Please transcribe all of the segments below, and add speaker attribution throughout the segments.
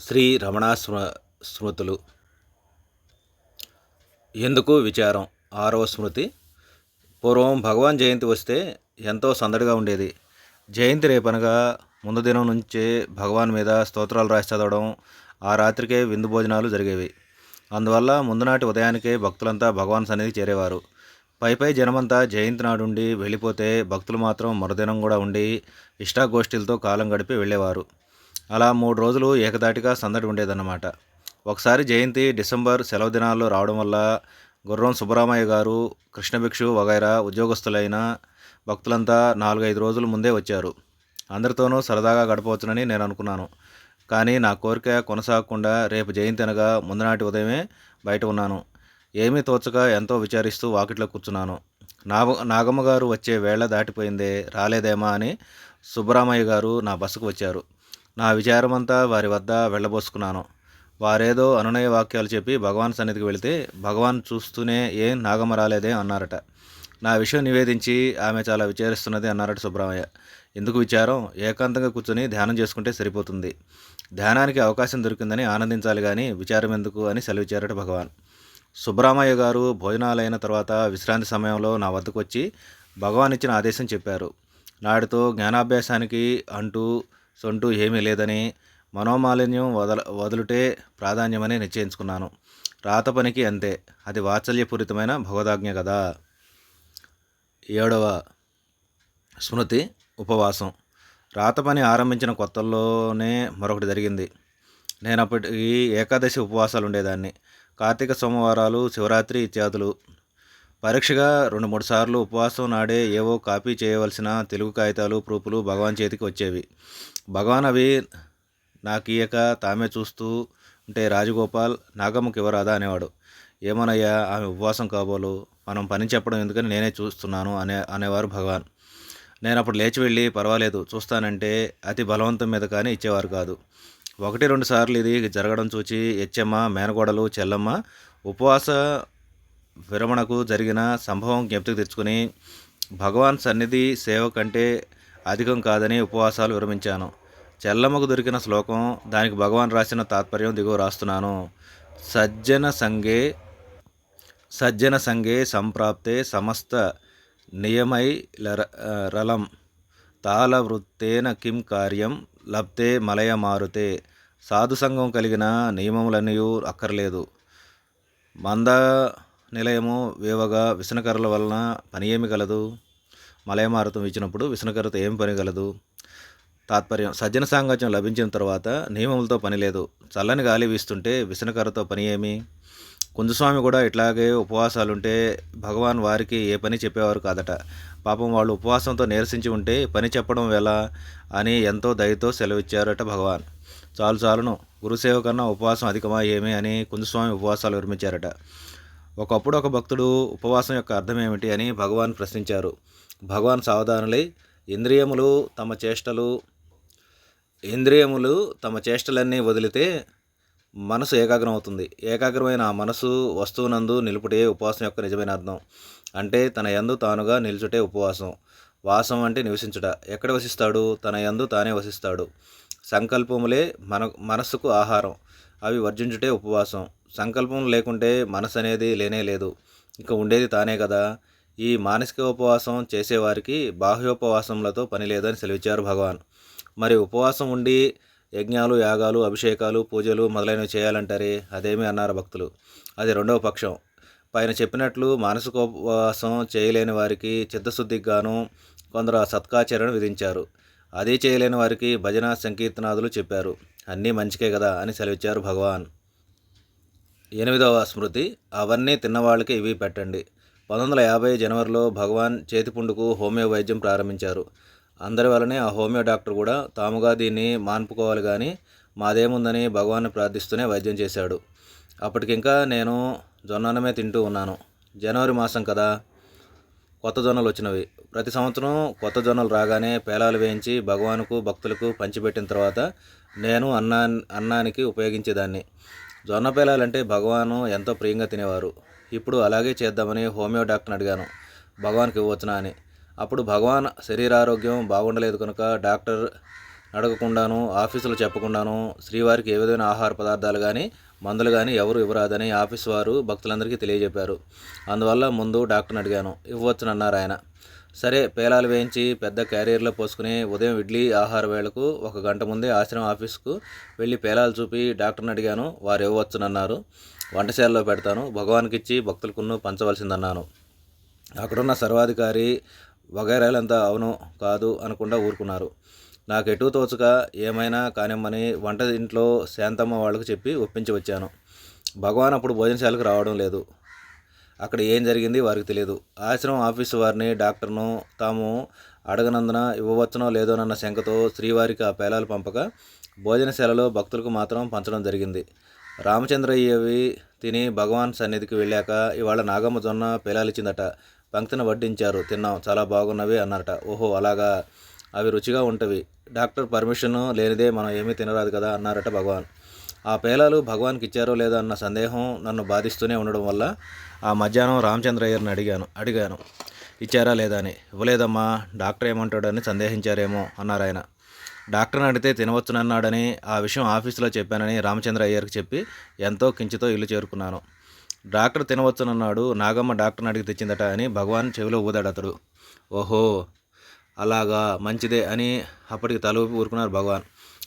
Speaker 1: శ్రీ రమణ స్మ స్మృతులు. ఎందుకు విచారం? ఆరవ స్మృతి. పూర్వం భగవాన్ జయంతి వస్తే ఎంతో సందడిగా ఉండేది. జయంతి రేపనగా ముందు దినం నుంచే భగవాన్ మీద స్తోత్రాలు రాసి చదవడం ఆ రాత్రికే విందు భోజనాలు జరిగేవి. అందువల్ల ముందునాటి ఉదయానికే భక్తులంతా భగవాన్ సన్నిధి చేరేవారు. పైపై జనమంతా జయంతి నాడుండి వెళ్ళిపోతే భక్తులు మాత్రం మరుదినం కూడా ఉండి ఇష్టాగోష్ఠీలతో కాలం గడిపి వెళ్ళేవారు. అలా మూడు రోజులు ఏకదాటిగా సందడి ఉండేదన్నమాట. ఒకసారి జయంతి డిసెంబర్ సెలవు దినాల్లో రావడం వల్ల గుర్రం సుబ్బరామయ్య గారు కృష్ణభిక్షు వగైరా ఉద్యోగస్తులైన భక్తులంతా నాలుగైదు రోజుల ముందే వచ్చారు. అందరితోనూ సరదాగా గడపవచ్చునని నేను అనుకున్నాను. కానీ నా కోరిక కొనసాగకుండా రేపు జయంతి అనగా ముందునాటి ఉదయమే బయట ఉన్నాను. ఏమీ తోచక ఎంతో విచారిస్తూ వాకిట్లో కూర్చున్నాను. నాగ నాగమ్మ గారు వచ్చే వేళ దాటిపోయిందే రాలేదేమా అని సుబ్బరామయ్య గారు నా బస్సుకు వచ్చారు. నా విచారమంతా వారి వద్ద వెళ్ళబోసుకున్నాను. వారేదో అనునయ వాక్యాలు చెప్పి భగవాన్ సన్నిధికి వెళితే భగవాన్ చూస్తూనే ఏం నాగమ్మ రాలేదే అన్నారట. నా విషయం నివేదించి ఆమె చాలా విచారిస్తున్నది అన్నారట సుబ్రహ్మయ్య ఎందుకు విచారం? ఏకాంతంగా కూర్చొని ధ్యానం చేసుకుంటే సరిపోతుంది. ధ్యానానికి అవకాశం దొరికిందని ఆనందించాలి కానీ విచారం ఎందుకు అని సెలవిచ్చారట భగవాన్. సుబ్రహ్మయ్య గారు భోజనాలైన తర్వాత విశ్రాంతి సమయంలో నా వద్దకు వచ్చి భగవాన్ ఇచ్చిన ఆదేశం చెప్పారు. నాటితో జ్ఞానాభ్యాసానికి అంటూ సొంటూ ఏమీ లేదని మనోమాలిన్యం వదల వదులుటే ప్రాధాన్యమని నిశ్చయించుకున్నాను. రాత పనికి అంతే. అది వాత్సల్యపూరితమైన భగవదాజ్ఞ కదా. ఏడవ స్మృతి ఉపవాసం. రాత పని ఆరంభించిన కొత్తల్లోనే మరొకటి జరిగింది. నేను అప్పటికి ఏకాదశి ఉపవాసాలు ఉండేదాన్ని కార్తీక సోమవారాలు శివరాత్రి ఇత్యాదులు. పరీక్షగా రెండు మూడు సార్లు ఉపవాసం నాడే ఏవో కాపీ చేయవలసిన తెలుగు కాగితాలు ప్రూఫ్లు భగవాన్ చేతికి వచ్చేవి. భగవాన్ అవి నాకు ఇయ్యక తామే చూస్తూ ఉంటే రాజగోపాల్ నాగమ్మకి ఇవ్వరాదా అనేవాడు. ఏమనయ్యా ఆమె ఉపవాసం కాబోలు మనం పని చెప్పడం ఎందుకని నేనే చూస్తున్నాను అనే అనేవారు భగవాన్. నేను అప్పుడు లేచి వెళ్ళి పర్వాలేదు చూస్తానంటే అతి బలవంతం మీద కానీ ఇచ్చేవారు కాదు. ఒకటి రెండు సార్లు ఇది జరగడం చూచి ఎచ్చమ్మ మేనగోడలు చెల్లమ్మ ఉపవాస విరమణకు జరిగిన సంభవం జ్ఞప్తికి తెచ్చుకుని భగవాన్ సన్నిధి సేవ కంటే అధికం కాదని ఉపవాసాలు విరమించాను. చెల్లమ్మకు దొరికిన శ్లోకం దానికి భగవాన్ రాసిన తాత్పర్యం దిగువ రాస్తున్నాను. సజ్జన సంగే సజ్జన సంగే సంప్రాప్తే సమస్త నియమై లర రలం తాళవృత్తేన కిం కార్యం లబ్తే మలయ మారుతే సాధు సంఘం కలిగిన నియమములన్నీ అక్కర్లేదు. మంద నిలయము వేవగా విసనకరల వలన పని ఏమి కలదు మలయమారుతం ఇచ్చినప్పుడు విసనకర్రతో ఏం పనిగలదు తాత్పర్యం సజ్జన సాంగత్యం లభించిన తర్వాత నియమములతో పని లేదు. చల్లని గాలి వీస్తుంటే విసనకర్రతో పని ఏమి? కుంజస్వామి కూడా ఇట్లాగే ఉపవాసాలుంటే భగవాన్ వారికి ఏ పని చెప్పేవారు కాదట. పాపం వాళ్ళు ఉపవాసంతో నీరసించి ఉంటే పని చెప్పడం ఎలా అని ఎంతో దయతో సెలవిచ్చారట భగవాన్. చాలు చాలును గురుసేవ కన్నా ఉపవాసం అధికమా ఏమి అని కుంజస్వామి ఉపవాసాలు విరమించారట. ఒకప్పుడు ఒక భక్తుడు ఉపవాసం యొక్క అర్థం ఏమిటి అని భగవాన్ ప్రశ్నించారు. భగవాన్ సావధానులై ఇంద్రియములు తమ చేష్టలు ఇంద్రియములు తమ చేష్టలన్నీ వదిలితే మనసు ఏకాగ్రం అవుతుంది ఏకాగ్రమైన ఆ మనసు వస్తువునందు నిలుపుటే ఉపవాసం యొక్క నిజమైన అర్థం. అంటే తన యందు తానుగా నిలుచుటే ఉపవాసం. వాసం అంటే నివసించుట. ఎక్కడ వసిస్తాడు? తన యందు తానే వసిస్తాడు. సంకల్పములే మన మనస్సుకు ఆహారం. అవి వర్జించుటే ఉపవాసం. సంకల్పం లేకుంటే మనసు అనేది లేనే లేదు. ఇక ఉండేది తానే కదా. ఈ మానసిక ఉపవాసం చేసేవారికి బాహ్యోపవాసములతో పని లేదని సెలవిచ్చారు భగవాన్. మరి ఉపవాసం ఉండి యజ్ఞాలు యాగాలు అభిషేకాలు పూజలు మొదలైనవి చేయాలంటారే? అదేమి అన్నారు భక్తులు. అది రెండవ పక్షం. పైన చెప్పినట్లు మానసికోపవాసం చేయలేని వారికి చిత్తశుద్ధికి గాను కొందరు సత్కాచరణ విధించారు. అది చేయలేని వారికి భజన సంకీర్తనాదులు చెప్పారు. అన్నీ మంచికే కదా అని సెలవిచ్చారు భగవాన్. ఎనిమిదవ స్మృతి అవన్నీ తిన్నవాళ్ళకి ఇవి పెట్టండి. పంతొమ్మిది వందల యాభై జనవరిలో భగవాన్ చేతిపుండుకు హోమియో వైద్యం ప్రారంభించారు. అందరి వల్లనే ఆ హోమియో డాక్టర్ కూడా తాముగా దీన్ని మాన్పుకోవాలి కానీ మాదేముందని భగవాన్ని ప్రార్థిస్తూనే వైద్యం చేశాడు. అప్పటికింకా నేను జొన్నన్నమే తింటూ ఉన్నాను. జనవరి మాసం కదా కొత్త జొన్నలు వచ్చినవి. ప్రతి సంవత్సరం కొత్త జొన్నలు రాగానే పేలాలు వేయించి భగవానుకు భక్తులకు పంచిపెట్టిన తర్వాత నేను అన్నా అన్నానికి ఉపయోగించేదాన్ని. జొన్న పేలాలంటే భగవాను ఎంతో ప్రియంగా తినేవారు. ఇప్పుడు అలాగే చేద్దామని హోమియో డాక్టర్ని అడిగాను. భగవాన్కి ఇవ్వచ్చునా అని. అప్పుడు భగవాన్ శరీరారోగ్యం బాగుండలేదు కనుక డాక్టర్ అడగకుండాను ఆఫీసులో చెప్పకుండాను శ్రీవారికి ఏ విధమైన ఆహార పదార్థాలు కానీ మందులు కానీ ఎవరు ఇవ్వరాదని ఆఫీస్ వారు భక్తులందరికీ తెలియజెప్పారు. అందువల్ల ముందు డాక్టర్ని అడిగాను. ఇవ్వచ్చునన్నారు ఆయన. సరే పేలాలు వేయించి పెద్ద క్యారియర్లో పోసుకుని ఉదయం ఇడ్లీ ఆహార వేళకు ఒక గంట ముందే ఆశ్రమం ఆఫీస్కు వెళ్ళి పేలాలు చూపి డాక్టర్ని అడిగాను. వారు ఇవ్వచ్చునన్నారు వంటశాలలో పెడతాను. భగవాన్కి ఇచ్చి భక్తులకును పంచవలసిందన్నాను. అక్కడున్న సర్వాధికారి వగైరాలంతా అవును కాదు అనకుండా ఊరుకున్నారు. నాకు ఎటు తోచక ఏమైనా కానిమ్మని వంట ఇంట్లో శాంతమ్మ వాళ్ళకు చెప్పి ఒప్పించి వచ్చాను. భగవాన్ అప్పుడు భోజనశాలకు రావడం లేదు. అక్కడ ఏం జరిగింది వారికి తెలియదు. ఆశ్రమం ఆఫీసు వారిని డాక్టర్ను తాము అడగనందున ఇవ్వవచ్చునో లేదోనన్న శంకతో శ్రీవారికి ఆ పేలాలు పంపక భోజనశాలలో భక్తులకు మాత్రం పంచడం జరిగింది. రామచంద్రయ్యవి తిని భగవాన్ సన్నిధికి వెళ్ళాక ఇవాళ నాగమ్మ జొన్న పేలాలు ఇచ్చిందట. పంక్తిన వడ్డించారు. తిన్నాం. చాలా బాగున్నవి అన్నారట. ఓహో అలాగా. అవి రుచిగా ఉంటవి. డాక్టర్ పర్మిషన్ లేనిదే మనం ఏమీ తినరాదు కదా అన్నారట భగవాన్. ఆ పేలాలు భగవాన్కి ఇచ్చారో లేదో అన్న సందేహం నన్ను బాధిస్తూనే ఉండడం వల్ల ఆ మధ్యాహ్నం రామచంద్రయ్యర్ని అడిగాను. అడిగాను. ఇచ్చారా లేదా అని. ఇవ్వలేదమ్మా. డాక్టర్ ఏమంటాడని సందేహించారేమో అన్నారు ఆయన. డాక్టర్ని అడిగితే తినవచ్చునన్నాడని ఆ విషయం ఆఫీసులో చెప్పానని రామచంద్ర అయ్యర్కి చెప్పి ఎంతో కించితో ఇల్లు చేరుకున్నాను. డాక్టర్ తినవచ్చునన్నాడు నాగమ్మ డాక్టర్ని అడిగి తెచ్చిందట అని భగవాన్ చెవిలో ఊదాడు అతడు. ఓహో అలాగా మంచిదే అని అప్పటికి తలూపి ఊరుకున్నారు భగవాన్.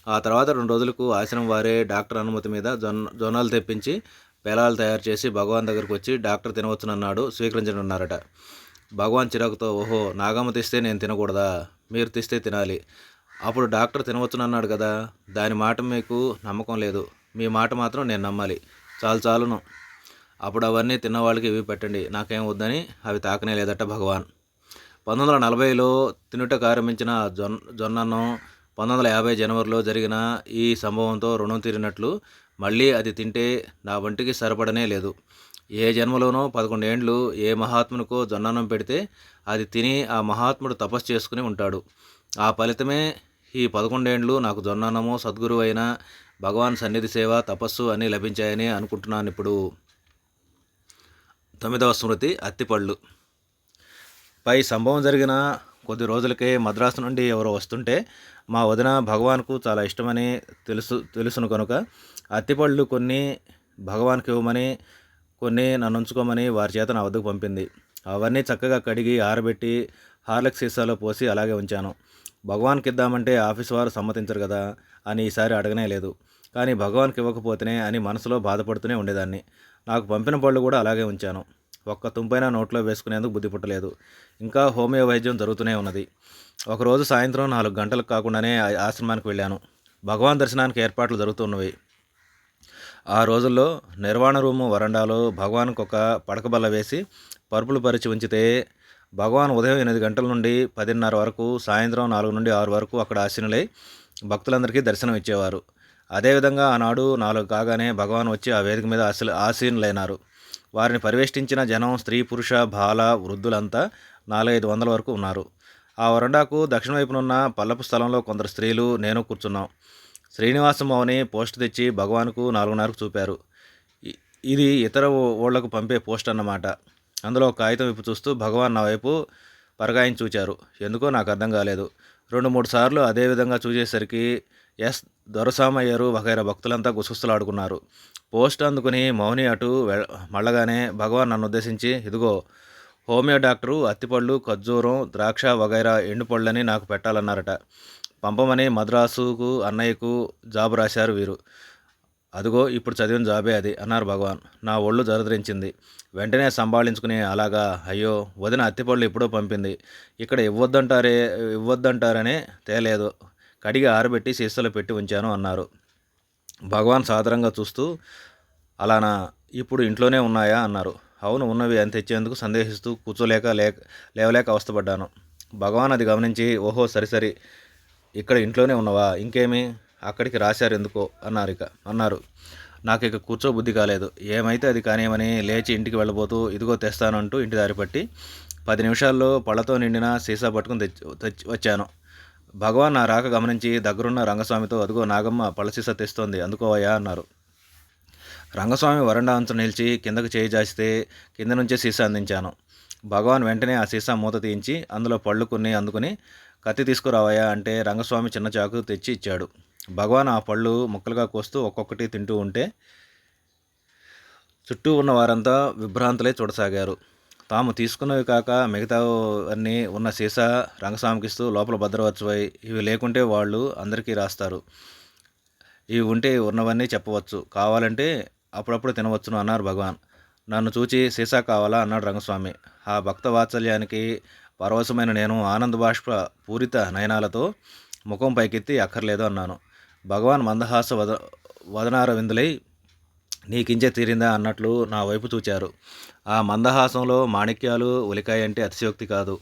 Speaker 1: ఆ తర్వాత రెండు రోజులకు ఆశ్రమం వారే డాక్టర్ అనుమతి మీద జొన్న జొన్నలు తెప్పించి పేలాలు తయారు చేసి భగవాన్ దగ్గరకు వచ్చి డాక్టర్ తినవచ్చునన్నాడు స్వీకరించనున్నారట. భగవాన్ చిరాకుతో ఓహో నాగమ్మ తెస్తే నేను తినకూడదా? మీరు తెస్తే తినాలి. అప్పుడు డాక్టర్ తినవచ్చునన్నాడు కదా? దాని మాట మీకు నమ్మకం లేదు. మీ మాట మాత్రం నేను నమ్మాలి. చాలు చాలును. అప్పుడు అవన్నీ తిన్నవాళ్ళకి ఇవి పెట్టండి. నాకేం వద్దని అవి తాకనే లేదట భగవాన్. పంతొమ్మిది వందల నలభైలో తినుటకు ఆరంభించిన జొన్ జొన్నను పంతొమ్మిది వందల యాభై జనవరిలో జరిగిన ఈ సంభవంతో రుణం తీరినట్లు మళ్ళీ అది తింటే నా వంటికి సరిపడనే లేదు. ఏ జన్మలోనో పదకొండేండ్లు ఏ మహాత్మునికో జొన్నన్నం పెడితే అది తిని ఆ మహాత్ముడు తపస్సు చేసుకుని ఉంటాడు. ఆ ఫలితమే ఈ పదకొండేండ్లు నాకు జొన్నన్నము సద్గురువు అయిన భగవాన్ సన్నిధి సేవ తపస్సు అన్నీ లభించాయని అనుకుంటున్నాను ఇప్పుడు. తొమ్మిదవ స్మృతి అత్తిపళ్ళు. పై సంభవం జరిగిన కొద్ది రోజులకే మద్రాసు నుండి ఎవరో వస్తుంటే మా వదిన భగవాన్కు చాలా ఇష్టమని తెలుసు తెలుసును కనుక. అత్తిపళ్ళు కొన్ని భగవాన్కి ఇవ్వమని కొన్ని నన్ను ఉంచుకోమని వారి చేత నా వద్దకు పంపింది. అవన్నీ చక్కగా కడిగి ఆరబెట్టి హార్లిక్ సీసాలో పోసి అలాగే ఉంచాను. భగవాన్కి ఇద్దామంటే ఆఫీస్ వారు సమ్మతించరు కదా అని ఈసారి అడగనే లేదు. కానీ భగవాన్కి ఇవ్వకపోతేనే అని మనసులో బాధపడుతూనే ఉండేదాన్ని. నాకు పంపిన పళ్ళు కూడా అలాగే ఉంచాను. ఒక్క తుంపైన నోట్లో వేసుకునేందుకు బుద్ధి పుట్టలేదు. ఇంకా హోమియో వైద్యం జరుగుతూనే ఉన్నది. ఒకరోజు సాయంత్రం నాలుగు గంటలకు కాకుండానే ఆశ్రమానికి వెళ్ళాను. భగవాన్ దర్శనానికి ఏర్పాట్లు జరుగుతున్నవి. ఆ రోజుల్లో నిర్వాణ రూము వరండాలో భగవాన్కి ఒక పడకబల్ల వేసి పరుపులు పరిచి ఉంచితే భగవాన్ ఉదయం ఎనిమిది గంటల నుండి పదిన్నర వరకు సాయంత్రం నాలుగు నుండి ఆరు వరకు అక్కడ ఆశీనులై భక్తులందరికీ దర్శనం ఇచ్చేవారు. అదేవిధంగా ఆనాడు నాలుగు కాగానే భగవాన్ వచ్చి ఆ వేదిక మీద ఆశీ ఆసీనులైనారు వారిని పరివేష్టించిన జనం స్త్రీ పురుష బాల వృద్ధులంతా నాలుగైదు వందల వరకు ఉన్నారు. ఆ వరండాకు దక్షిణ వైపునున్న పల్లపు స్థలంలో కొందరు స్త్రీలు నేను కూర్చున్నాం. శ్రీనివాసమౌని పోస్ట్ తెచ్చి భగవాన్కు నాలుగున్నరకు చూపారు. ఇది ఇతర ఓళ్ళకు పంపే పోస్ట్ అన్నమాట. అందులో కాగితం వైపు చూస్తూ భగవాన్ నా వైపు పరగాయించి చూచారు. ఎందుకో నాకు అర్థం కాలేదు. రెండు మూడు సార్లు అదేవిధంగా చూసేసరికి ఎస్ దొరసామయ్యారు వగైరా భక్తులంతా గుసగుసలాడుకున్నారు. పోస్ట్ అందుకుని మౌని అటు మళ్ళగానే భగవాన్ నన్ను ఉద్దేశించి ఇదిగో హోమియో డాక్టరు అత్తిపళ్ళు ఖర్జూరం ద్రాక్ష వగైరా ఎండుపళ్ళని నాకు పెట్టాలన్నారట. పంపమని మద్రాసుకు అన్నయ్యకు జాబ్ రాశారు వీరు. అదిగో ఇప్పుడు చదివిన జాబే అది అన్నారు భగవాన్. నా ఒళ్ళు జరదరించింది వెంటనే సంభాళించుకుని అలాగా అయ్యో వదిన అత్తిపళ్ళు ఎప్పుడో పంపింది. ఇక్కడ ఇవ్వద్దంటారే ఇవ్వద్దంటారనే తేలేదు. కడిగి ఆరబెట్టి సీసాలో పెట్టి ఉంచాను అన్నారు. భగవాన్ సాదరంగా చూస్తూ అలానా ఇప్పుడు ఇంట్లోనే ఉన్నాయా? అన్నారు. అవును ఉన్నవి అని తెచ్చేందుకు సందేహిస్తూ కూర్చోలేక లేక లేవలేక అవస్థపడ్డాను. భగవాన్ అది గమనించి ఓహో సరి సరి ఇక్కడ ఇంట్లోనే ఉన్నవా? ఇంకేమి? అక్కడికి రాశారు ఎందుకో? అన్నారు ఇక. అన్నారు. నాకు ఇక కూర్చో బుద్ధి కాలేదు. ఏమైతే అది కానియమని లేచి ఇంటికి వెళ్ళబోతూ ఇదిగో తెస్తానంటూ ఇంటి దారి పట్టి పది నిమిషాల్లో పళ్ళతో నిండిన సీసా పట్టుకుని తెచ్చి తెచ్చి వచ్చాను. భగవాన్ నా రాక గమనించి దగ్గరున్న రంగస్వామితో అదుగో నాగమ్మ పళ్ళ సీసా తెస్తోంది అందుకోవయ్యా అన్నారు. రంగస్వామి వరండా అంచు నిలిచి కిందకు చేయి జాచితే కింద నుంచే సీసా అందించాను. భగవాన్ వెంటనే ఆ సీసా మూత తీయించి అందులో పళ్ళు కొన్ని అందుకుని కత్తి తీసుకురావయ్యా అంటే రంగస్వామి చిన్న చాకు తెచ్చి ఇచ్చాడు. భగవాన్ ఆ పళ్ళు ముక్కలుగా కోస్తూ ఒక్కొక్కటి తింటూ ఉంటే చుట్టూ ఉన్న వారంతా విభ్రాంతులై చూడసాగారు. తాము తీసుకున్నవి కాక మిగతా అన్నీ ఉన్న సీసా రంగస్వామికిస్తూ లోపల భద్రపరచువై ఇవి లేకుంటే వాళ్ళు అందరికీ రాస్తారు. ఇవి ఉంటే ఉన్నవన్నీ చెప్పవచ్చు. కావాలంటే అప్పుడప్పుడు తినవచ్చును అన్నారు భగవాన్. నన్ను చూచి సీసా కావాలా అన్నాడు రంగస్వామి. ఆ భక్త వాత్సల్యానికి పరవశమైన నేను ఆనంద బాష్ప పూరిత నయనాలతో ముఖం పైకెత్తి అక్కర్లేదు అన్నాను. భగవాన్ మందహాస వద వదనార విందులై నీకించే తీరిందా అన్నట్లు నా వైపు చూచారు. ఆ మందహాసంలో మాణిక్యాలు ఉలికాయ అంటే అతిశయోక్తి కాదు.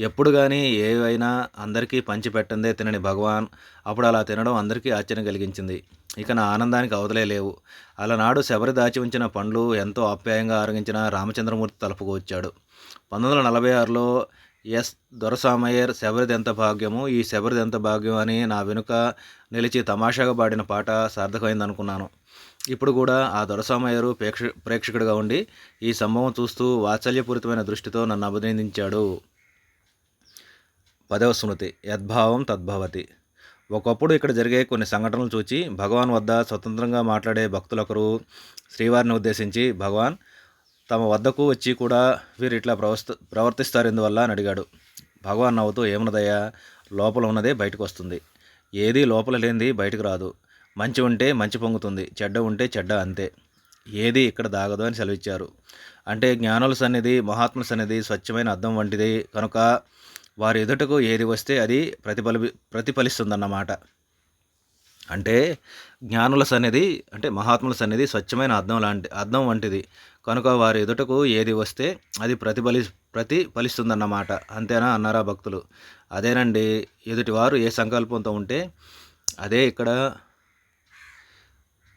Speaker 1: ఎప్పుడు కానీ ఏవైనా అందరికీ పంచిపెట్టందే తినని భగవాన్. అప్పుడు అలా తినడం అందరికీ ఆశ్చర్యం కలిగించింది. ఇక నా ఆనందానికి అవదలే లేవు. అలనాడు శబరి దాచి ఉంచిన పండ్లు ఎంతో ఆప్యాయంగా ఆరగించిన రామచంద్రమూర్తి తలుపుకు వచ్చాడు. పంతొమ్మిది వందల నలభై ఆరులో ఎస్ దొరసామయ్యర్ శబరిది ఎంత భాగ్యము ఈ శబరిది ఎంత భాగ్యం అని నా వెనుక నిలిచి తమాషాగా పాడిన పాట సార్థకమైందనుకున్నాను ఇప్పుడు కూడా ఆ దొరసామయ్యరు ప్రేక్ష ప్రేక్షకుడిగా ఉండి ఈ సంభవం చూస్తూ వాత్సల్యపూరితమైన దృష్టితో నన్ను అభినందించాడు. పదవ స్మృతి యద్భావం తద్భవతి. ఒకప్పుడు ఇక్కడ జరిగే కొన్ని సంఘటనలు చూచి భగవాన్ వద్ద స్వతంత్రంగా మాట్లాడే భక్తులొకరు శ్రీవారిని ఉద్దేశించి భగవాన్ తమ వద్దకు వచ్చి కూడా వీరు ఇట్లా ప్రవర్త ప్రవర్తిస్తారు ఎందువల్ల అని అడిగాడు. భగవాన్ నవ్వుతూ ఏమున్నదయ్యా? లోపల ఉన్నదే బయటకు వస్తుంది. ఏది లోపల లేనిది బయటకు రాదు. మంచి ఉంటే మంచి పొంగుతుంది చెడ్డ ఉంటే చెడ్డ అంతే. ఏది ఇక్కడ దాగదు అని సెలవిచ్చారు. అంటే జ్ఞానుల సన్నిధి మహాత్ముల సన్నిధి స్వచ్ఛమైన అద్దం వంటిది కనుక వారి ఎదుటకు ఏది వస్తే అది ప్రతిఫలి ప్రతిఫలిస్తుందన్నమాట. అంటే జ్ఞానుల సన్నిధి అంటే మహాత్ముల సన్నిధి స్వచ్ఛమైన అర్థం లాంటి అర్థం వంటిది. కనుక వారి ఎదుటకు ఏది వస్తే అది ప్రతిఫలి ప్రతిఫలిస్తుందన్నమాట. అంతేనా అన్నారా భక్తులు? అదేనండి ఎదుటివారు ఏ సంకల్పంతో ఉంటే అదే ఇక్కడ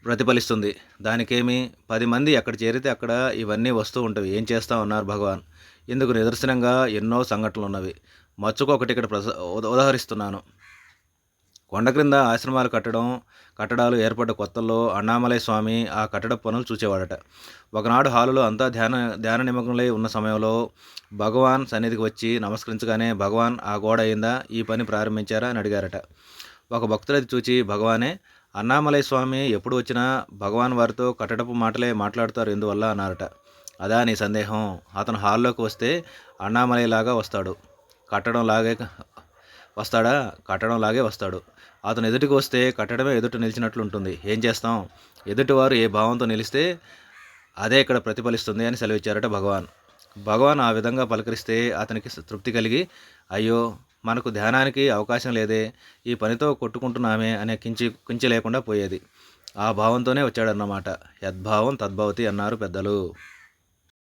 Speaker 1: ప్రతిఫలిస్తుంది. దానికేమి పది మంది ఎక్కడ చేరితే అక్కడ ఇవన్నీ వస్తూ ఉంటవి. ఏం చేస్తాం అన్నారు భగవాన్. ఇందుకు నిదర్శనంగా ఎన్నో సంఘటనలు ఉన్నవి మచ్చుకు ఒకటి ఇక్కడ ప్రస ఉదాహరిస్తున్నాను ఉదహరిస్తున్నాను. కొండ క్రింద ఆశ్రమాలు కట్టడం కట్టడాలు ఏర్పడ్డ కొత్తల్లో అన్నామలై స్వామి ఆ కట్టడ పనులు చూసేవాడట ఒకనాడు హాలులో అంతా ధ్యాన ధ్యాన నిమగ్నలై ఉన్న సమయంలో భగవాన్ సన్నిధికి వచ్చి నమస్కరించగానే భగవాన్ ఆ గోడ అయిందా? ఈ పని ప్రారంభించారా? అని అడిగారట. ఒక భక్తులది చూచి భగవానే అన్నామలై స్వామి ఎప్పుడు వచ్చినా భగవాన్ వారితో కట్టడపు మాటలే మాట్లాడతారు ఎందువల్ల? అన్నారట. అదా నీ సందేహం. అతను హాల్లోకి వస్తే అన్నామలైలాగా వస్తాడు. కట్టడం లాగే వస్తాడా? కట్టడం లాగే వస్తాడు. అతను ఎదుటికి వస్తే కట్టడమే ఎదుట నిలిచినట్లు ఉంటుంది. ఏం చేస్తాం? ఎదుటివారు ఏ భావంతో నిలిస్తే అదే ఇక్కడ ప్రతిఫలిస్తుంది అని సెలవిచ్చారట భగవాన్. భగవాన్ ఆ విధంగా పలకరిస్తే అతనికి తృప్తి కలిగి అయ్యో మనకు ధ్యానానికి అవకాశం లేదే. ఈ పనితో కొట్టుకుంటున్నామే అనే కించి కించి లేకుండా పోయేది. ఆ భావంతోనే వచ్చాడన్నమాట. యద్భావం తద్భవతి అన్నారు పెద్దలు.